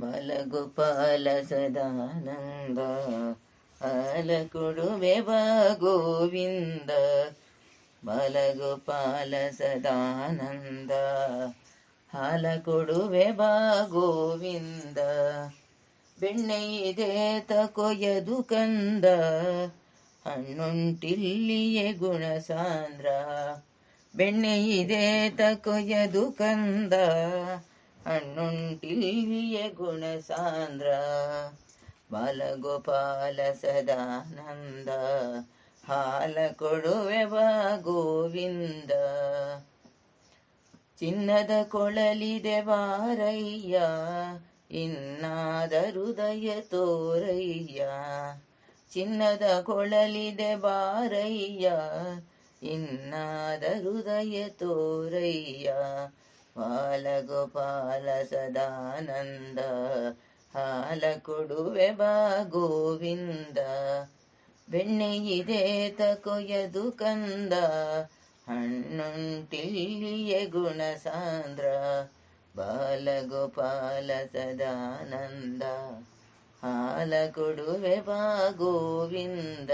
ಬಾಲಗೋಪಾಲ ಸದಾನಂದ ಹಾಲ ಕೊಡುವೆ ಬಾ ಗೋವಿಂದ ಮಲಗೋಪಾಲ ಸದಾನಂದ ಹಾಲ ಕೊಡುವೆ ಬಾ ಗೋವಿಂದ ಬೆಣ್ಣೆ ಇದೆ ತಕೊಯದು ಕಂದ, ಹಣ್ಣುಂಟಿಲ್ಲಿಯೇ ಗುಣ ಸಾಂದ್ರ ಬೆಣ್ಣೆ ಇದೆ ತಕೊಯದು ಕಂದ ಹಣ್ಣುಂಟಿಲ್ಲಿಯೇ ಗುಣ ಸಾಂದ್ರ ಬಾಲಗೋಪಾಲ ಸದಾನಂದ ಹಾಲ ಕೊಡುವೆ ಬಾ ಗೋವಿಂದ. ಚಿನ್ನದ ಕೊಳಲಿದೆ ಬಾರಯ್ಯ ಇನ್ನಾದ ಹೃದಯ ತೋರಯ್ಯ. ಚಿನ್ನದ ಕೊಳಲಿದೆ ಬಾರಯ್ಯ ಇನ್ನಾದ ಹೃದಯ ತೋರಯ್ಯ. ಬಾಲಗೋಪಾಲ ಸದಾನಂದ, ಹಾಲ ಕೊಡುವೆ ಬಾ ಗೋವಿಂದ. ಬೆಣ್ಣೆ ಇದೆ ತಕೊಯದು ಕಂದ, ಹಣ್ಣುಂಟಿಲ್ಲಿಯೇ ಗುಣ ಸಾಂದ್ರ ಬಾಲಗೋಪಾಲ ಸದಾನಂದ, ಹಾಲ ಕೊಡುವೆ ಬಾ ಗೋವಿಂದ.